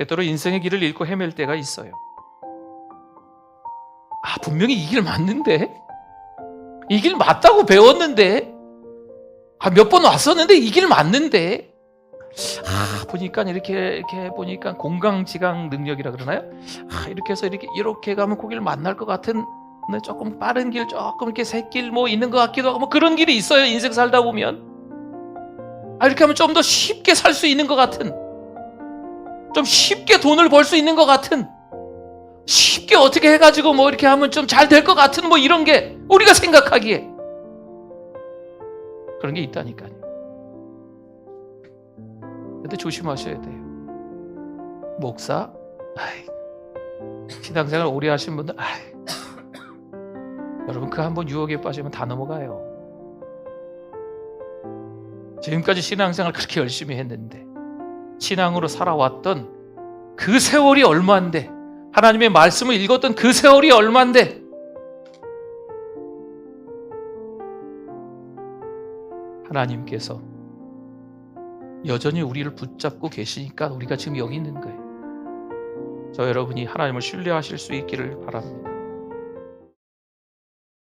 때때로 인생의 길을 잃고 헤맬 때가 있어요. 아, 분명히 이 길 맞는데? 이 길 맞다고 배웠는데? 아, 몇 번 왔었는데 이 길 맞는데? 아, 보니까 이렇게, 이렇게 보니까 공강지강 능력이라 그러나요? 아, 이렇게 해서 이렇게, 이렇게 가면 거기를 만날 것 같은 네, 조금 빠른 길, 조금 이렇게 새길 뭐 있는 것 같기도 하고 뭐 그런 길이 있어요. 인생 살다 보면. 아, 이렇게 하면 좀 더 쉽게 살 수 있는 것 같은. 좀 쉽게 돈을 벌 수 있는 것 같은. 쉽게 어떻게 해가지고 뭐 이렇게 하면 좀 잘 될 것 같은 뭐 이런 게 우리가 생각하기에 그런 게 있다니까요. 근데 조심하셔야 돼요. 목사, 아이, 신앙생활 오래 하신 분들, 아이, 여러분 그 한 번 유혹에 빠지면 다 넘어가요. 지금까지 신앙생활 그렇게 열심히 했는데 신앙으로 살아왔던 그 세월이 얼마인데 하나님의 말씀을 읽었던 그 세월이 얼마인데 하나님께서 여전히 우리를 붙잡고 계시니까 우리가 지금 여기 있는 거예요. 저 여러분이 하나님을 신뢰하실 수 있기를 바랍니다.